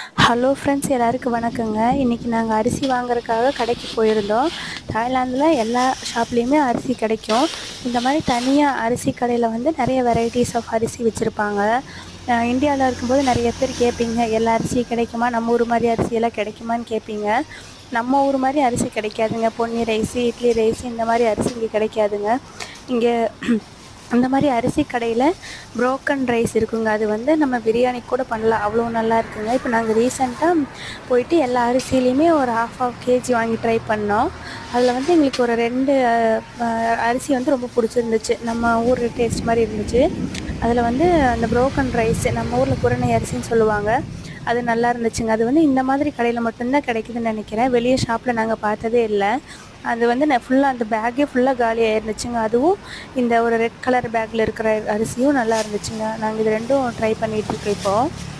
Hello friends எல்லாருக்கும் வணக்கங்க. இன்றைக்கி நாங்கள் அரிசி வாங்குறதுக்காக கடைக்கு போயிருந்தோம். தாய்லாந்தில் எல்லா ஷாப்லேயுமே அரிசி கிடைக்கும். இந்த மாதிரி தனியாக அரிசி கடையில் வந்து நிறைய வெரைட்டிஸ் ஆஃப் அரிசி வச்சுருப்பாங்க. இந்தியாவில் இருக்கும்போது நிறைய பேர் கேட்பீங்க எல்லா அரிசியும் கிடைக்குமா? நம்ம ஊர் மாதிரி அரிசியெல்லாம் கிடைக்குமான்னு கேட்பீங்க நம்ம ஊர் மாதிரி அரிசி கிடைக்காதுங்க. பொன்னி ரைஸு இட்லி ரைஸ் இந்த மாதிரி அரிசி இங்கே கிடைக்காதுங்க. இங்கே அந்த மாதிரி அரிசி கடையில் ப்ரோக்கன் ரைஸ் இருக்குங்க. அது வந்து நம்ம பிரியாணி கூட பண்ணலாம். அவ்வளோ நல்லா இருக்குங்க. இப்போ நாங்கள் ரீசெண்டாக போயிட்டு எல்லா அரிசியிலையுமே ஒரு ஹாஃப் ஆஃப் கேஜி வாங்கி ட்ரை பண்ணோம். அதில் வந்து எங்களுக்கு ஒரு ரெண்டு அரிசி வந்து ரொம்ப பிடிச்சிருந்துச்சு. நம்ம ஊர் டேஸ்ட் மாதிரி இருந்துச்சு. அதில் வந்து அந்த ப்ரோக்கன் ரைஸ் நம்ம ஊரில் குரணை அரிசின்னு சொல்லுவாங்க. அது நல்லா இருந்துச்சுங்க. அது வந்து இந்த மாதிரி கடையில் மட்டும்தான் கிடைக்குதுன்னு நினைக்கிறேன். வெளியே ஷாப்பில் நாங்கள் பார்த்ததே இல்லை. அது வந்து நான் ஃபுல்லாக அந்த பேக்கே ஃபுல்லாக காலியாக இருந்துச்சுங்க. அதுவும் இந்த ஒரு ரெட் கலர் பேக்கில் இருக்கிற அரிசியும் நல்லா இருந்துச்சுங்க. நாங்கள் இது ரெண்டும் ட்ரை பண்ணிகிட்ருக்கோம் இப்போது